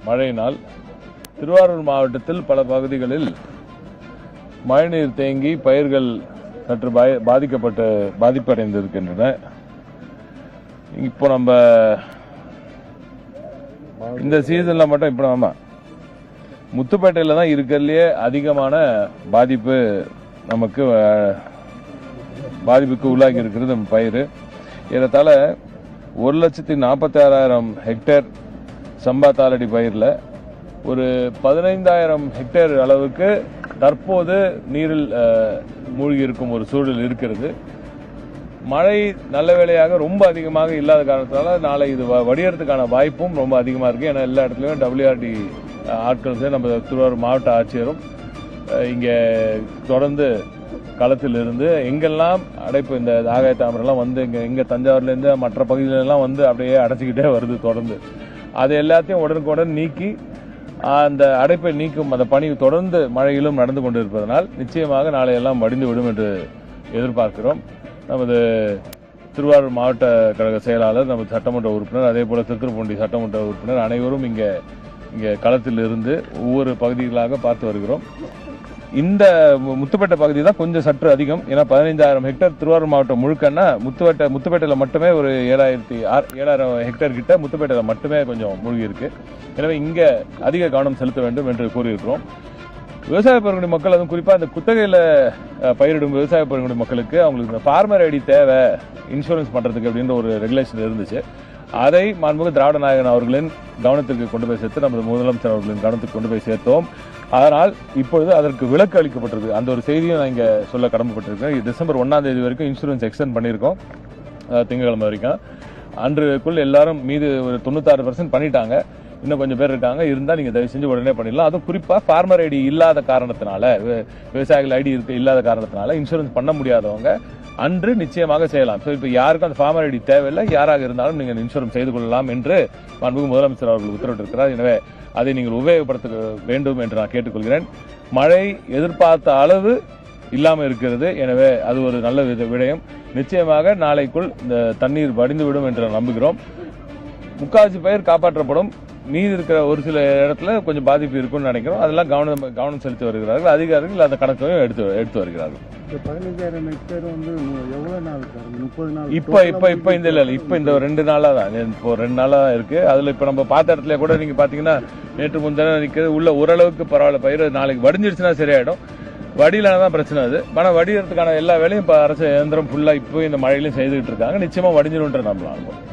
மழையினால் திருவாரூர் மாவட்டத்தில் பல பகுதிகளில் மழைநீர் தேங்கி பயிர்கள் சற்று பாய- பாதிக்கப்பட்டு பாதிப்படைந்திருக்கின்றன. இப்போ நம்ம இந்த சீசன்ல மட்டும் இப்போ ஆமா முத்துப்பேட்டையில தான் இருக்கிறதுலையே அதிகமான பாதிப்பு நமக்கு பாதிப்புக்கு உள்ளாகி இருக்கிறது நம்ம பயிர் ஏறத்தாழ ஒரு லட்சத்தி நாற்பத்தி ஆறாயிரம் ஹெக்டேர் சம்பா தாளடி பயிரில் ஒரு பதினைந்தாயிரம் ஹெக்டேர் அளவுக்கு தற்போது நீரில் மூழ்கி இருக்கும் ஒரு சூழல் இருக்கிறது. மழை நல்ல வேளையாக ரொம்ப அதிகமாக இல்லாத காரணத்தினால நாளை இது வ- வடியறதுக்கான வாய்ப்பும் ரொம்ப அதிகமாக இருக்குது ஏன்னா எல்லா இடத்துலையும் டபிள்யூஆர்டி ஆட்கள் சரி, நம்ம திருவாரூர் மாவட்ட ஆட்சியரும் இங்கே தொடர்ந்து களத்தில் இருந்து எங்கெல்லாம் அடைப்பு இந்த ஆகாய தாமரெல்லாம் வந்து இங்கே இங்கே தஞ்சாவூர்லேருந்து மற்ற பகுதிகளெல்லாம் வந்து அப்படியே அடைச்சிக்கிட்டே வருது தொடர்ந்து. அது எல்லாத்தையும் உடனுக்குடன் நீக்கி அந்த அடைப்பை நீக்கும் அந்த பணி தொடர்ந்து மழையிலும் நடந்து கொண்டிருப்பதனால் நிச்சயமாக நாளை எல்லாம் வடிந்து விடும் என்று எதிர்பார்க்கிறோம். நமது திருவாரூர் மாவட்ட கழக செயலாளர் நமது சட்டமன்ற உறுப்பினர் அதே போல திருத்துறைப்பூண்டி சட்டமன்ற உறுப்பினர் அனைவரும் இங்கே இங்கே களத்தில் இருந்து ஒவ்வொரு பகுதிகளாக பார்த்து வருகிறோம். இந்த முத்துப்பேட்டை பகுதி தான் கொஞ்சம் சற்று அதிகம். ஏன்னா பதினைந்தாயிரம் ஹெக்டேர் திருவாரூர் மாவட்டம் முழுக்கன்னா முத்துப்பேட்டை முத்துப்பேட்டையில் மட்டுமே ஒரு ஏழாயிரத்தி ஆறு ஏழாயிரம் ஹெக்டேர் கிட்ட முத்துப்பேட்டையில் மட்டுமே கொஞ்சம் மூழ்கி இருக்கு எனவே இங்கே அதிக கவனம் செலுத்த வேண்டும் என்று கூறியிருக்கிறோம். விவசாய பெருங்குடி மக்கள் அதுவும் குறிப்பாக அந்த குத்தகையில் பயிரிடும் விவசாய பெருங்குடி மக்களுக்கு அவங்களுக்கு இந்த ஃபார்மர் ஐடி தேவை இன்சூரன்ஸ் பண்ணுறதுக்கு அப்படின்ற ஒரு ரெகுலேஷன் இருந்துச்சு. அதை மாண்புமிகு திராவிட நாயகன் அவர்களின் கவனத்திற்கு கொண்டு போய் சேர்த்து நமது முதலமைச்சர் அவர்களின் கவனத்துக்கு கொண்டு போய் சேர்த்தோம். அதனால் இப்பொழுது அதற்கு விலக்கு அளிக்கப்பட்டிருக்கு. அந்த ஒரு செய்தியும் நான் இங்கே சொல்ல கடமைப்பட்டிருக்கேன். டிசம்பர் ஒன்றாம் தேதி வரைக்கும் இன்சூரன்ஸ் எக்ஸ்டெண்ட் பண்ணியிருக்கோம். திங்கக்கிழமை திங்கட்கிழமை வரைக்கும். அன்றுக்குள் எல்லாரும் மீது ஒரு தொண்ணூத்தாறு பர்சன்ட் பண்ணிட்டாங்க. இன்னும் கொஞ்சம் பேர் இருக்காங்க. இருந்தால் நீங்கள் தயவு செஞ்சு உடனே பண்ணிடலாம். அதுவும் குறிப்பாக ஃபார்மர் ஐடி இல்லாத காரணத்தினால விவசாயிகள் ஐடி இருக்க இல்லாத காரணத்தினால இன்சூரன்ஸ் பண்ண முடியாதவங்க அன்று நிச்சயமாக செய்யலாம். ஸோ இப்போ யாருக்கும் அந்த ஃபார்மர் ஐடி தேவையில்லை. யாராக இருந்தாலும் நீங்கள் இன்சூரன்ஸ் செய்து கொள்ளலாம் என்று மாண்புமிகு முதலமைச்சர் அவர்கள் உத்தரவிட்டிருக்கிறார். எனவே அதை நீங்கள் உபயோகப்படுத்த வேண்டும் என்று நான் கேட்டுக்கொள்கிறேன். மழை எதிர்பார்த்த அளவு இல்லாமல் இருக்கிறது. எனவே அது ஒரு நல்ல வித விடயம். நிச்சயமாக நாளைக்குள் இந்த தண்ணீர் வடிந்துவிடும் என்று நம்புகிறோம். முக்காவாசி பயிர் காப்பாற்றப்படும். மீதி இருக்கிற ஒரு சில இடத்துல கொஞ்சம் பாதிப்பு இருக்கும்னு நினைக்கிறோம். அதெல்லாம் கவனம் கவனம் செலுத்தி வருகிறார்கள். அதிகாரிகள் அந்த கணக்கையும் எடுத்து எடுத்து வருகிறார்கள். இந்த பதினஞ்சாயிரம் ஹெக்டேர் வந்து நு- எவ்வளவு நாள் சார் முப்பது நாள். இப்ப இப்ப இப்ப இந்த இல்ல இப்ப இந்த ரெண்டு நாளா தான். இப்போ ரெண்டு நாளா தான் இருக்கு. அதுல இப்ப நம்ம பார்த்த இடத்துல கூட நீங்க பாத்தீங்கன்னா நேற்று முந்தின நிக்கிறது உள்ள ஓரளவுக்கு பரவாயில்ல. பயிர் நாளைக்கு வடிஞ்சிருச்சுன்னா சரியாயிடும். வடியிலான தான் பிரச்சனை அது. ஆனா வடிகிறதுக்கான எல்லா வேலையும் இப்ப அரசு இயந்திரம் ஃபுல்லா இப்போ இந்த மழையிலும் செய்துகிட்டு இருக்காங்க. நிச்சயமா வடிஞ்சிடும்ன்ற நம்பலாம்